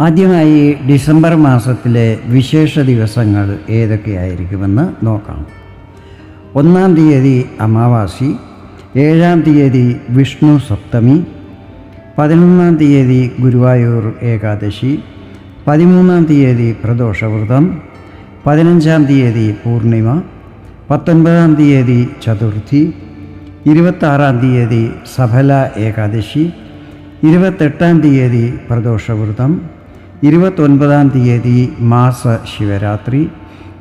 ആദ്യമായി ഡിസംബർ മാസത്തിലെ വിശേഷ ദിവസങ്ങൾ ഏതൊക്കെയായിരിക്കുമെന്ന് നോക്കാം. ഒന്നാം തീയതി അമാവാസി ഏഴാം തീയതി വിഷ്ണു സപ്തമി പതിനൊന്നാം തീയതി ഗുരുവായൂർ ഏകാദശി പതിമൂന്നാം തീയതി പ്രദോഷവ്രതം പതിനഞ്ചാം തീയതി പൂർണിമ പത്തൊൻപതാം തീയതി ചതുർത്ഥി ഇരുപത്താറാം തീയതി സഫല ഏകാദശി ഇരുപത്തെട്ടാം തീയതി പ്രദോഷവ്രതം ഇരുപത്തൊൻപതാം തീയതി മാസ ശിവരാത്രി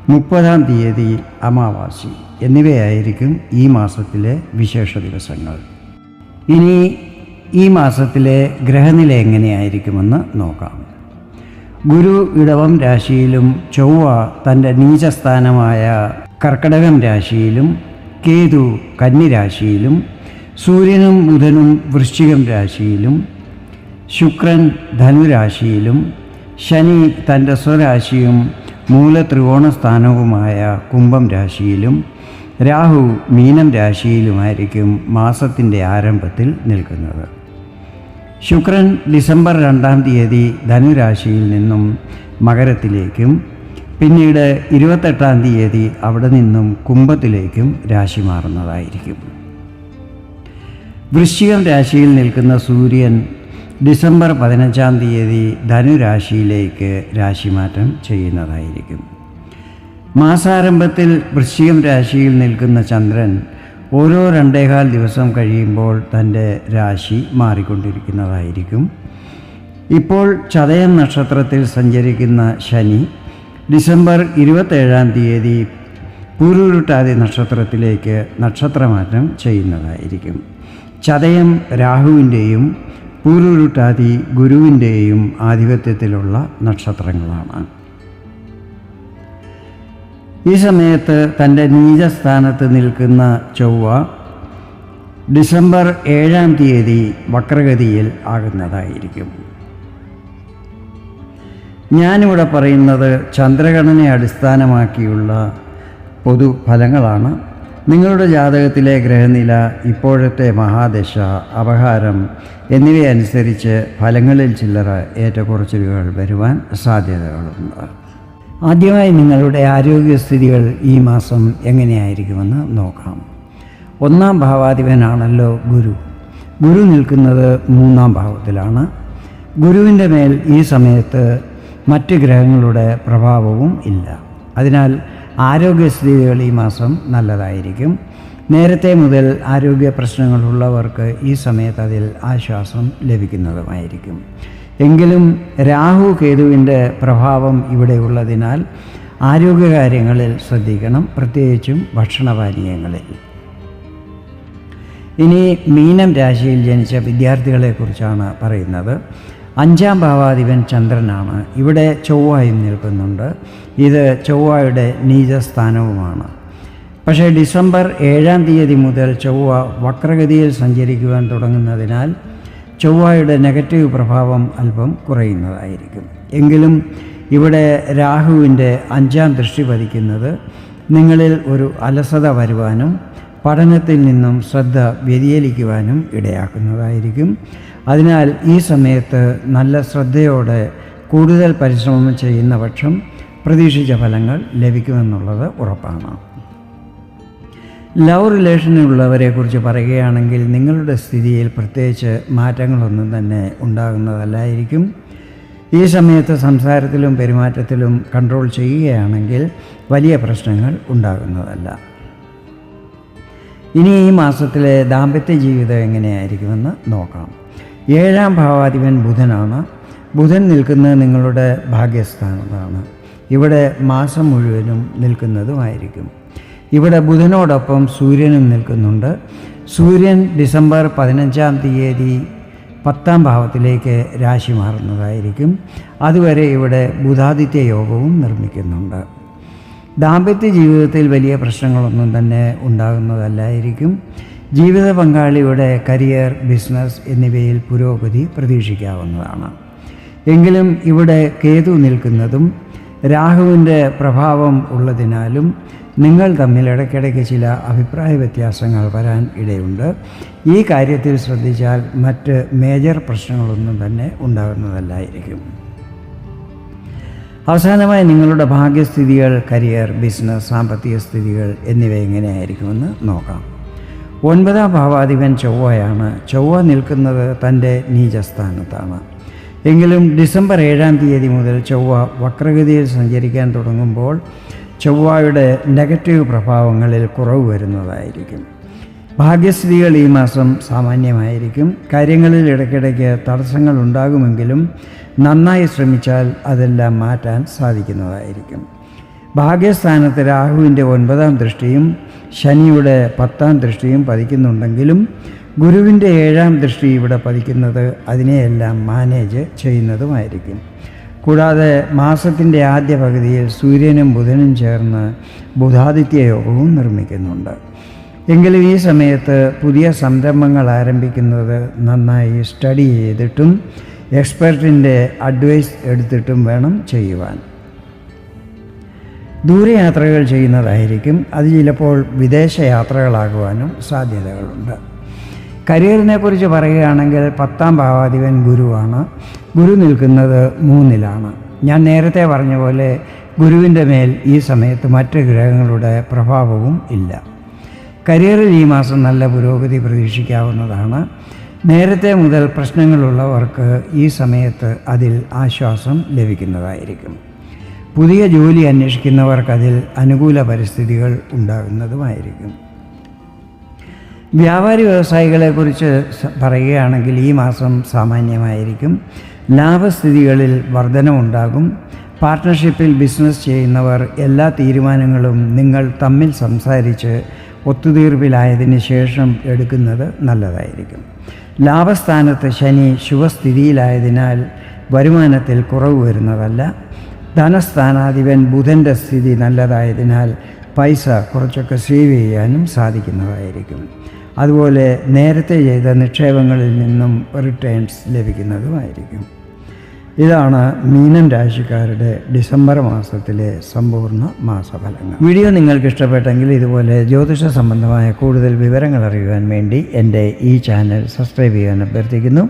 മുപ്പതാം തീയതി അമാവാസി എന്നിവയായിരിക്കും ഈ മാസത്തിലെ വിശേഷ ദിവസങ്ങൾ. ഇനി ഈ മാസത്തിലെ ഗ്രഹനില എങ്ങനെയായിരിക്കുമെന്ന് നോക്കാം. ഗുരു ഇടവം രാശിയിലും ചൊവ്വ തന്റെ നീചസ്ഥാനമായ കർക്കടകം രാശിയിലും കേതു കന്നിരാശിയിലും സൂര്യനും ബുധനും വൃശ്ചികം രാശിയിലും ശുക്രൻ ധനുരാശിയിലും ശനി തന്റെ സ്വരാശിയും മൂലത്രികോണ സ്ഥാനവുമായ കുംഭം രാശിയിലും രാഹു മീനം രാശിയിലുമായിരിക്കും മാസത്തിന്റെ ആരംഭത്തിൽ നിൽക്കുന്നത്. ശുക്രൻ ഡിസംബർ രണ്ടാം തീയതി ധനുരാശിയിൽ നിന്നും മകരത്തിലേക്കും പിന്നീട് ഇരുപത്തെട്ടാം തീയതി അവിടെ നിന്നും കുംഭത്തിലേക്കും രാശി മാറുന്നതായിരിക്കും. വൃശ്ചികം രാശിയിൽ നിൽക്കുന്ന സൂര്യൻ ഡിസംബർ പതിനഞ്ചാം തീയതി ധനുരാശിയിലേക്ക് രാശിമാറ്റം ചെയ്യുന്നതായിരിക്കും. മാസാരംഭത്തിൽ വൃശ്ചികം രാശിയിൽ നിൽക്കുന്ന ചന്ദ്രൻ ഓരോ രണ്ടേകാൽ ദിവസം കഴിയുമ്പോൾ തന്റെ രാശി മാറിക്കൊണ്ടിരിക്കുന്നതായിരിക്കും. ഇപ്പോൾ ചതയം നക്ഷത്രത്തിൽ സഞ്ചരിക്കുന്ന ശനി ഡിസംബർ ഇരുപത്തേഴാം തീയതി പൂരുരുട്ടാതി നക്ഷത്രത്തിലേക്ക് നക്ഷത്രമാറ്റം ചെയ്യുന്നതായിരിക്കും. ചതയം രാഹുവിന്റെയും പൂരുരുട്ടാതി ഗുരുവിന്റെയും ആധിപത്യത്തിലുള്ള നക്ഷത്രങ്ങളാണ്. ഈ സമയത്ത് തന്റെ നീചസ്ഥാനത്ത് നിൽക്കുന്ന ചൊവ്വ ഡിസംബർ ഏഴാം തീയതി വക്രഗതിയിൽ ആകുന്നതായിരിക്കും. ഞാനിവിടെ പറയുന്നത് ചന്ദ്രഗണനെ അടിസ്ഥാനമാക്കിയുള്ള പൊതുഫലങ്ങളാണ് നിങ്ങളുടെ ജാതകത്തിലെ ഗ്രഹനില ഇപ്പോഴത്തെ മഹാദശ അപഹാരം എന്നിവയനുസരിച്ച് ഫലങ്ങളിൽ ചില്ലറ ഏറ്റക്കുറച്ചിലുകൾ വരുവാൻ സാധ്യതകളുണ്ട്. ആദ്യമായി നിങ്ങളുടെ ആരോഗ്യസ്ഥിതികൾ ഈ മാസം എങ്ങനെയായിരിക്കുമെന്ന് നോക്കാം. ഒന്നാം ഭാവാധിപനാണല്ലോ ഗുരു. ഗുരു നിൽക്കുന്നത് മൂന്നാം ഭാവത്തിലാണ്. ഗുരുവിന്റെ മേൽ ഈ സമയത്ത് മറ്റ് ഗ്രഹങ്ങളുടെ പ്രഭാവവും ഇല്ല. അതിനാൽ ആരോഗ്യസ്ഥിതികൾ ഈ മാസം നല്ലതായിരിക്കും. നേരത്തെ മുതൽ ആരോഗ്യ പ്രശ്നങ്ങളുള്ളവർക്ക് ഈ സമയത്ത് അതിൽ ആശ്വാസം ലഭിക്കുന്നതുമായിരിക്കും. എങ്കിലും രാഹു കേതുവിന്റെ പ്രഭാവം ഇവിടെ ഉള്ളതിനാൽ ആരോഗ്യകാര്യങ്ങളിൽ ശ്രദ്ധിക്കണം പ്രത്യേകിച്ചും ഭക്ഷണപാനീയങ്ങളിൽ. ഇനി മീനം രാശിയിൽ ജനിച്ച വിദ്യാർത്ഥികളെക്കുറിച്ചാണ് പറയുന്നത്. അഞ്ചാം ഭാവാധിപൻ ചന്ദ്രനാണ്. ഇവിടെ ചൊവ്വായും നിൽക്കുന്നുണ്ട്. ഇത് ചൊവ്വയുടെ നീചസ്ഥാനവുമാണ്. പക്ഷേ ഡിസംബർ ഏഴാം തീയതി മുതൽ ചൊവ്വ വക്രഗതിയിൽ സഞ്ചരിക്കുവാൻ തുടങ്ങുന്നതിനാൽ ചൊവ്വയുടെ നെഗറ്റീവ് പ്രഭാവം അല്പം കുറയുന്നതായിരിക്കും. എങ്കിലും ഇവിടെ രാഹുവിന്റെ അഞ്ചാം ദൃഷ്ടി പതിക്കുന്നത് നിങ്ങളിൽ ഒരു അലസത വരുവാനും പഠനത്തിൽ നിന്നും ശ്രദ്ധ വ്യതിചലിക്കുവാനും ഇടയാക്കുന്നതായിരിക്കും. അതിനാൽ ഈ സമയത്ത് നല്ല ശ്രദ്ധയോടെ കൂടുതൽ പരിശ്രമം ചെയ്യുന്ന പക്ഷം പ്രതീക്ഷിച്ച ഫലങ്ങൾ ലഭിക്കുമെന്നുള്ളത് ഉറപ്പാണ്. ലവ് റിലേഷനിലുള്ളവരെക്കുറിച്ച് പറയുകയാണെങ്കിൽ നിങ്ങളുടെ സ്ഥിതിയിൽ പ്രത്യേകിച്ച് മാറ്റങ്ങളൊന്നും തന്നെ ഉണ്ടാകുന്നതല്ലായിരിക്കും. ഈ സമയത്ത് സംസാരത്തിലും പെരുമാറ്റത്തിലും കൺട്രോൾ ചെയ്യുകയാണെങ്കിൽ വലിയ പ്രശ്നങ്ങൾ ഉണ്ടാകുന്നതല്ല. ഇനി ഈ മാസത്തിലെ ദാമ്പത്യ ജീവിതം എങ്ങനെയായിരിക്കുമെന്ന് നോക്കാം. ഏഴാം ഭാവാധിപൻ ബുധനാണ്. ബുധൻ നിൽക്കുന്നത് നിങ്ങളുടെ ഭാഗ്യസ്ഥാനത്താണ്. ഇവിടെ മാസം മുഴുവനും നിൽക്കുന്നതുമായിരിക്കും. ഇവിടെ ബുധനോടൊപ്പം സൂര്യനും നിൽക്കുന്നുണ്ട്. സൂര്യൻ ഡിസംബർ പതിനഞ്ചാം തീയതി പത്താം ഭാവത്തിലേക്ക് രാശി മാറുന്നതായിരിക്കും. അതുവരെ ഇവിടെ ബുധാദിത്യ യോഗവും നിർമ്മിക്കുന്നുണ്ട്. ദാമ്പത്യ ജീവിതത്തിൽ വലിയ പ്രശ്നങ്ങളൊന്നും തന്നെ ഉണ്ടാകുന്നതല്ലായിരിക്കും. ജീവിത പങ്കാളിയുടെ കരിയർ ബിസിനസ് എന്നിവയിൽ പുരോഗതി പ്രതീക്ഷിക്കാവുന്നതാണ്. എങ്കിലും ഇവിടെ കേതു നിൽക്കുന്നതും രാഹുവിന്റെ പ്രഭാവം ഉള്ളതിനാലും നിങ്ങൾ തമ്മിൽ ഇടയ്ക്കിടയ്ക്ക് ചില അഭിപ്രായ വ്യത്യാസങ്ങൾ വരാൻ ഇടയുണ്ട്. ഈ കാര്യത്തിൽ ശ്രദ്ധിച്ചാൽ മറ്റ് മേജർ പ്രശ്നങ്ങളൊന്നും തന്നെ ഉണ്ടാകുന്നതല്ലായിരിക്കും. അവസാനമായി നിങ്ങളുടെ ഭാഗ്യസ്ഥിതികൾ കരിയർ ബിസിനസ് സാമ്പത്തിക സ്ഥിതികൾ എന്നിവ എങ്ങനെയായിരിക്കുമെന്ന് നോക്കാം. ഒൻപതാം ഭാവാധിപൻ ചൊവ്വയാണ്. ചൊവ്വ നിൽക്കുന്നത് തന്റെ നീചസ്ഥാനത്താണ്. എങ്കിലും ഡിസംബർ ഏഴാം തീയതി മുതൽ ചൊവ്വ വക്രഗതിയിൽ സഞ്ചരിക്കാൻ തുടങ്ങുമ്പോൾ ചൊവ്വയുടെ നെഗറ്റീവ് പ്രഭാവങ്ങളിൽ കുറവ് വരുന്നതായിരിക്കും. ഭാഗ്യസ്ഥിതികൾ ഈ മാസം സാമാന്യമായിരിക്കും. കാര്യങ്ങളിൽ ഇടയ്ക്കിടയ്ക്ക് തടസ്സങ്ങൾ ഉണ്ടാകുമെങ്കിലും നന്നായി ശ്രമിച്ചാൽ അതെല്ലാം മാറ്റാൻ സാധിക്കുന്നതായിരിക്കും. ഭാഗ്യസ്ഥാനത്ത് രാഹുവിന്റെ ഒൻപതാം ദൃഷ്ടിയും ശനിയുടെ പത്താം ദൃഷ്ടിയും പതിക്കുന്നുണ്ടെങ്കിലും ഗുരുവിന്റെ ഏഴാം ദൃഷ്ടി ഇവിടെ പതിക്കുന്നത് അതിനെയെല്ലാം മാനേജ് ചെയ്യുന്നതുമായിരിക്കും. കൂടാതെ മാസത്തിന്റെ ആദ്യ പകുതിയിൽ സൂര്യനും ബുധനും ചേർന്ന് ബുധാദിത്യ യോഗവും നിർമ്മിക്കുന്നുണ്ട്. എങ്കിലും ഈ സമയത്ത് പുതിയ സംരംഭങ്ങൾ ആരംഭിക്കുന്നത് നന്നായി സ്റ്റഡി ചെയ്തിട്ടും എക്സ്പെർട്ടിന്റെ അഡ്വൈസ് എടുത്തിട്ടും വേണം ചെയ്യുവാൻ. ദൂരയാത്രകൾ ചെയ്യുന്നതായിരിക്കും. അത് ചിലപ്പോൾ വിദേശ യാത്രകളാകുവാനും സാധ്യതകളുണ്ട്. കരിയറിനെ കുറിച്ച് പറയുകയാണെങ്കിൽ പത്താം ഭാവാധിപൻ ഗുരുവാണ്. ഗുരു നിൽക്കുന്നത് മൂന്നിലാണ്. ഞാൻ നേരത്തെ പറഞ്ഞ പോലെ ഗുരുവിന്റെ മേൽ ഈ സമയത്ത് മറ്റ് ഗ്രഹങ്ങളുടെ പ്രഭാവവും ഇല്ല. കരിയറിൽ ഈ മാസം നല്ല പുരോഗതി പ്രതീക്ഷിക്കാവുന്നതാണ്. നേരത്തെ മുതൽ പ്രശ്നങ്ങളുള്ളവർക്ക് ഈ സമയത്ത് അതിൽ ആശ്വാസം ലഭിക്കുന്നതായിരിക്കും. പുതിയ ജോലി അന്വേഷിക്കുന്നവർക്ക് അതിൽ അനുകൂല പരിസ്ഥിതികൾ ഉണ്ടാകുന്നതുമായിരിക്കും. വ്യാപാരി വ്യവസായികളെക്കുറിച്ച് പറയുകയാണെങ്കിൽ ഈ മാസം സാമാന്യമായിരിക്കും. ലാഭസ്ഥിതികളിൽ വർധനമുണ്ടാകും. പാർട്ട്ണർഷിപ്പിൽ ബിസിനസ് ചെയ്യുന്നവർ എല്ലാ തീരുമാനങ്ങളും നിങ്ങൾ തമ്മിൽ സംസാരിച്ച് ഒത്തുതീർപ്പിലായതിനു ശേഷം എടുക്കുന്നത് നല്ലതായിരിക്കും. ലാഭസ്ഥാനത്ത് ശനി ശുഭസ്ഥിതിയിലായതിനാൽ വരുമാനത്തിൽ കുറവ് വരുന്നതല്ല. ധനസ്ഥാനാധിപൻ ബുധന്റെ സ്ഥിതി നല്ലതായതിനാൽ പൈസ കുറച്ചൊക്കെ സേവ് ചെയ്യാനും സാധിക്കുന്നതായിരിക്കും. അതുപോലെ നേരത്തെ ചെയ്ത നിക്ഷേപങ്ങളിൽ നിന്നും റിട്ടേൺസ് ലഭിക്കുന്നതുമായിരിക്കും. ഇതാണ് മീനം രാശിക്കാരുടെ ഡിസംബർ മാസത്തിലെ സമ്പൂർണ മാസഫലങ്ങൾ. വീഡിയോ നിങ്ങൾക്ക് ഇഷ്ടപ്പെട്ടെങ്കിൽ ഇതുപോലെ ജ്യോതിഷ സംബന്ധമായ കൂടുതൽ വിവരങ്ങൾ അറിയുവാൻ വേണ്ടി എന്റെ ഈ ചാനൽ സബ്സ്ക്രൈബ് ചെയ്യാൻ അഭ്യർത്ഥിക്കുന്നു.